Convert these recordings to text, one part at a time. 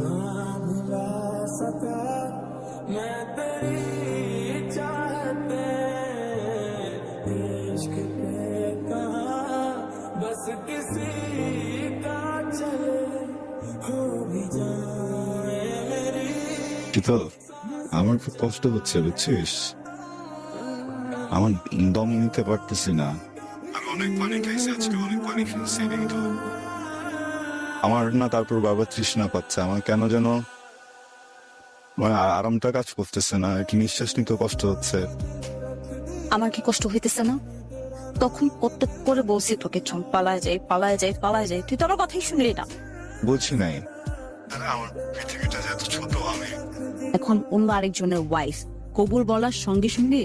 भुला सका मैं तेरी चाहते इश्क पे कहा बस किसी का चले हो भी जाए मेरी শীতল আমার খুব কষ্ট হচ্ছে বুঝছিস আমার দম নিতে পারতেছি না আমি অনেক পানি খাইছি আজকে অনেক পানি খেয়েছি কিন্তু আমার না তারপর বাবা তৃষ্ণা পাচ্ছে। আমার কেন যেন মানে আরামটা কাজ করতেছে না। কি নিঃশ্বাস নিতে কষ্ট হচ্ছে। আমার কি কষ্ট হইতেছে না? তখন প্রত্যেক করে বলছি তোকে চল পালায় যাই পালায় যাই পালায় যাই। তুই তো আমার কথাই শুনলি না। বলছি নাই। আমার পৃথিবীটা যে এত ছোট আমি এখন অন্য আরেকজনের ওয়াইফ কবুল বলার সঙ্গে সঙ্গে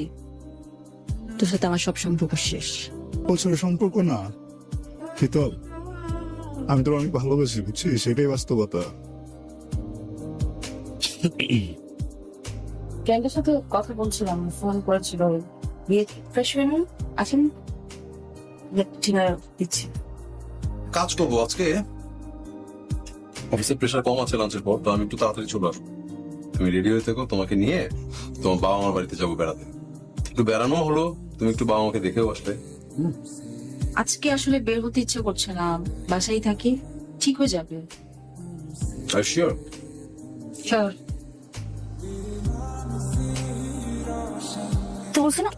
তোর সাথে আমার সব সম্পর্ক শেষ। বছরের সম্পর্ক না। শীতল আমি তোর অনেক ভালোবাসি বুঝছি সেটাই বাস্তবতা। ফ্রেন্ডের সাথে কথা বলছিলাম ফোন করেছিল। বিয়ে ফ্রেশ হয়ে নিন আসেন। ডিনার দিচ্ছি। কাজ করব আজকে। অফিসের প্রেশার কম আছে লাঞ্চের পর তো আমি একটু তাড়াতাড়ি চলে আসব। তুমি রেডি হয়ে থেকো তোমাকে নিয়ে তোমার বাবা মার বাড়িতে যাব বেড়াতে। একটু বেড়ানো হলো তুমি একটু বাবা মাকে দেখেও আসলে। আজকে আসলে বের হতে ইচ্ছে করছে না বাসায় থাকি ঠিক হয়ে যাবে। আর শিওর Sure. তো বলছি না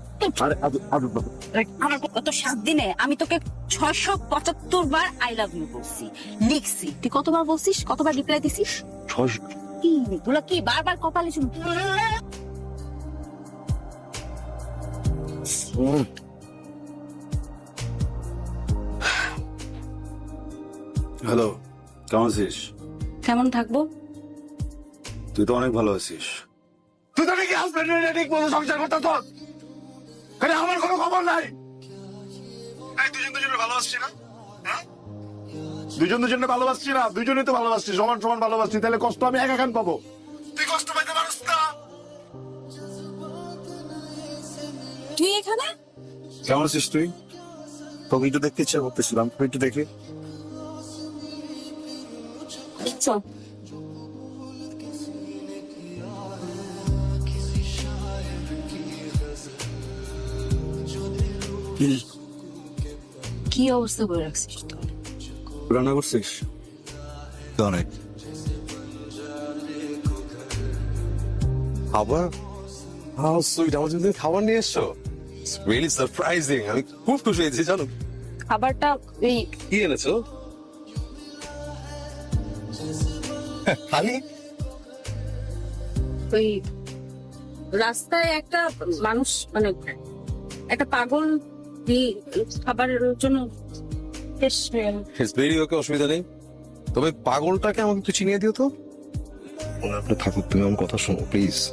আমার কত সাত দিনে আমি তোকে ছয়শো পঁচাত্তর বার আই লাভ ইউ বলছি লিখছি। তুই কতবার বলছিস কতবার রিপ্লাই দিছিস? কি এগুলো কি বারবার কপালে শুন হ্যালো কেমন আছিস? কেমন থাকব? তুই তো অনেক ভালো আছিস। তুই তো নাকি হাজবেন্ডের ঠিক মতো সংসার করতে তো। আরে আমার কোনো খবর নাই। এই দুজন দুজনে ভালোবাসছি না? হ্যাঁ? দুজন দুজনে ভালোবাসছি না দুজনে তো ভালোবাসছি সমান সমান ভালোবাসছি তাহলে কষ্ট আমি একা খান পাবো? তুই কষ্ট পাইতে পারিস না। তুই এখানে? কেমন আছিস তুই? তোকে একটু দেখতে ইচ্ছা করতেছিলাম তুই একটু দেখে। চল কি অবস্থা করে রাখছিস তোর? রান্না করছিস? অনেক। আবার হাউ সুইট। আমার জন্য খাবার নিয়ে এসছো? রিয়েলি সারপ্রাইজিং আমি খুব খুশি হয়েছি জানো। খাবারটা এই কি এনেছো? খালি? ওই রাস্তায় একটা মানুষ মানে একটা পাগল খাবারের জন্য ওকে অসুবিধা নেই। তবে পাগলটাকে আমাকে একটু চিনিয়ে দিও তো। আপনি থাকুক তুমি আমার কথা শোনো প্লিজ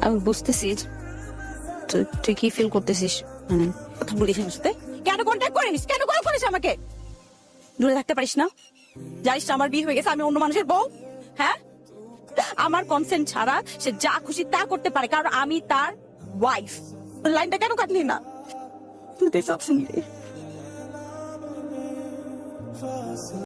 আমি বুঝতেছি তুই- তুই কি ফিল করতেছিস। মানে কথা বলিস আমার সাথে। কেন কন্ট্যাক্ট করিস? কেন কল করিস আমাকে? দূরে থাকতে পারিস না। জানিস আমার বিয়ে হয়ে গেছে, আমি অন্য মানুষের বউ। হ্যাঁ? আমার কনসেন্ট ছাড়া সে যা খুশি তা করতে পারে, কারণ আমি তার ওয়াইফ লাইনটা কেন কাটলি না? তুই তো সব শুনলি।